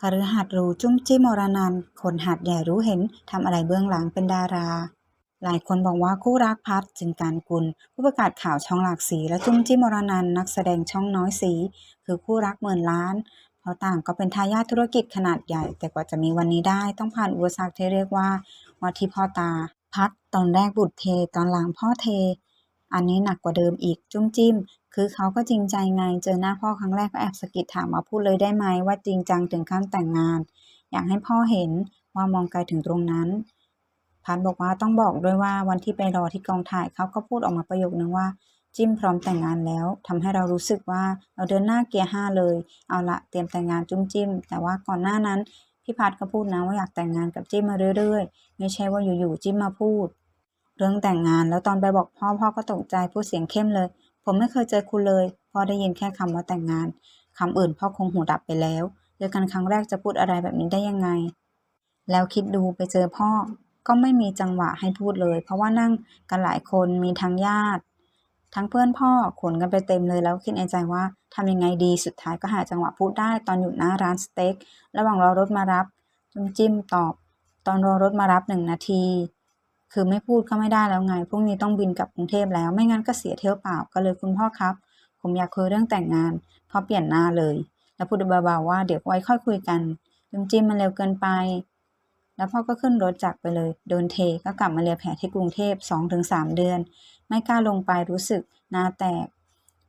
คฤหัสถ์หรูจุ้มจิ้มรนันคนหาดใหญ่รู้เห็นทำอะไรเบื้องหลังเป็นดารา หลายคนบอกว่าคู่รักพัดจึงการกุล ผู้ประกาศข่าวช่องหลากสี และจุ้มจิ้มรนันนักแสดงช่องน้อยสี คือคู่รักหมื่นล้านเพราะต่างก็เป็นทายาทธุรกิจขนาดใหญ่ แต่กว่าจะมีวันนี้ได้ต้องผ่านอุปสรรคที่เรียกว่าวัดที่พ่อตา พัดตอนแรกบุตรเทตอนหลังพ่อเท อันนี้หนักกว่าเดิมอีกจุ้มจิ้ม คือเขาก็จริงใจไง เจอหน้าพ่อครั้งแรกก็แอบสะกิดถามมาพูดเลยได้ไหมว่าจริงจังถึงขั้นแต่งงาน อยากให้พ่อเห็นว่ามองไกลถึงตรงนั้นพัดบอกว่าต้องบอกด้วยว่าวันที่ไปรอที่กองถ่ายเขาก็พูดออกมาประโยคนึงว่าจิ้มพร้อมแต่งงานแล้วทำให้เรารู้สึกว่าเราเดินหน้าเกียร์ห้าเลย เอาละเตรียมแต่งงานจุ้มจิ้ม แต่ว่าก่อนหน้านั้นพี่พัดก็พูดนะว่าอยากแต่งงานกับจิ้มมาเรื่อยๆ ไม่ใช่ว่าอยู่ๆจิ้มมาพูด เรื่องแต่งงานแล้วตอนไปบอกพ่อพ่อก็ตกใจพูดเสียงเข้มเลย ผมไม่เคยเจอคุณเลยพ่อได้ยินแค่คำว่าแต่งงานคำอื่นพ่อคงหูดับไปแล้วเจอกันครั้งแรกจะพูดอะไรแบบนี้ได้ยังไง แล้วคิดดูไปเจอพ่อ ก็ไม่มีจังหวะให้พูดเลย เพราะว่านั่งกันหลายคนมีทั้งญาติ ทั้งเพื่อนพ่อขนกันไปเต็มเลยแล้วคิดในใจว่าทำยังไงดีสุดท้ายก็หาจังหวะพูดได้ตอนอยู่หน้าร้านสเต็กระหว่างรอรถมารับจิ้มจิ้มตอบ ตอนรอรถมารับหนึ่งนาที คือไม่พูดก็ไม่ได้แล้วไงพรุ่งนี้ต้องบินกลับกรุงเทพแล้วไม่งั้นก็เสียเที่ยวเปล่าก็เลยคุณพ่อครับ ผมอยากคุยเรื่องแต่งงานพ่อเปลี่ยนหน้าเลย แล้วพูดเบาๆว่าเดี๋ยวไว้ค่อยคุยกันจิ้มจิ้มมันเร็วเกินไป แล้วพ่อก็ขึ้นรถจากไปเลย โดนเทก็กลับมาเลียแผลที่กรุงเทพสองถึงสามเดือน ไม่กล้าลงไปรู้สึกหน้าแตก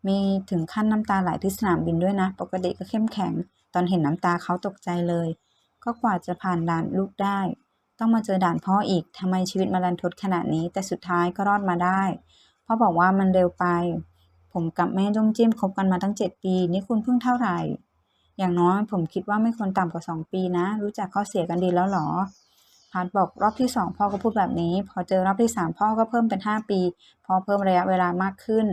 มีถึงขั้นน้ำตาไหลที่สนามบินด้วยนะ ปกติก็เข้มแข็ง ตอนเห็นน้ำตาเขาตกใจเลย ก็กว่าจะผ่านด่านลูกได้ ต้องมาเจอด่านพ่ออีกทำไมชีวิตมารันทดขนาดนี้ แต่สุดท้ายก็รอดมาได้พ่อบอกว่ามันเร็วไป ผมกับแม่จุ้มจิ้มคบกันมาตั้งเจ็ดปี นี่คุณเพิ่งเท่าไหร่ อย่างน้อยผมคิดว่าไม่ควรต่ำกว่าสองปีนะ รู้จักข้อเสียกันดีแล้วหรอพัดบอกรอบที่สองพ่อก็พูดแบบนี้ พอเจอรอบที่สามพ่อก็เพิ่มเป็นห้าปีพอเพิ่มระยะเวลามากขึ้น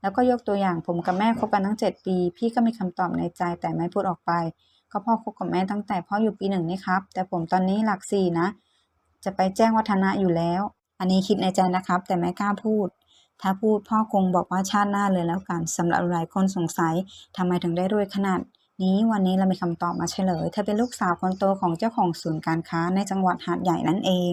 แล้วก็ยกตัวอย่างผมกับแม่คบกันตั้งเจ็ดปี พี่ก็มีคำตอบในใจแต่ไม่พูดออกไป ก็พ่อคบกับแม่ตั้งแต่พ่ออยู่ปีหนึ่งนี่ครับ แต่ผมตอนนี้หลักสี่นะ จะไปแจ้งวัฒนะอยู่แล้ว อันนี้คิดในใจนะครับ แต่ไม่กล้าพูด ถ้าพูดพ่อคงบอกว่าชาติหน้าเลยแล้วกันสำหรับหลายคนสงสัยทำไมถึงได้รวยขนาดนี้วันนี้เรามีคำตอบมาเฉลย เธอเป็นลูกสาวคนโตของเจ้าของศูนย์การค้าในจังหวัดหาดใหญ่นั่นเอง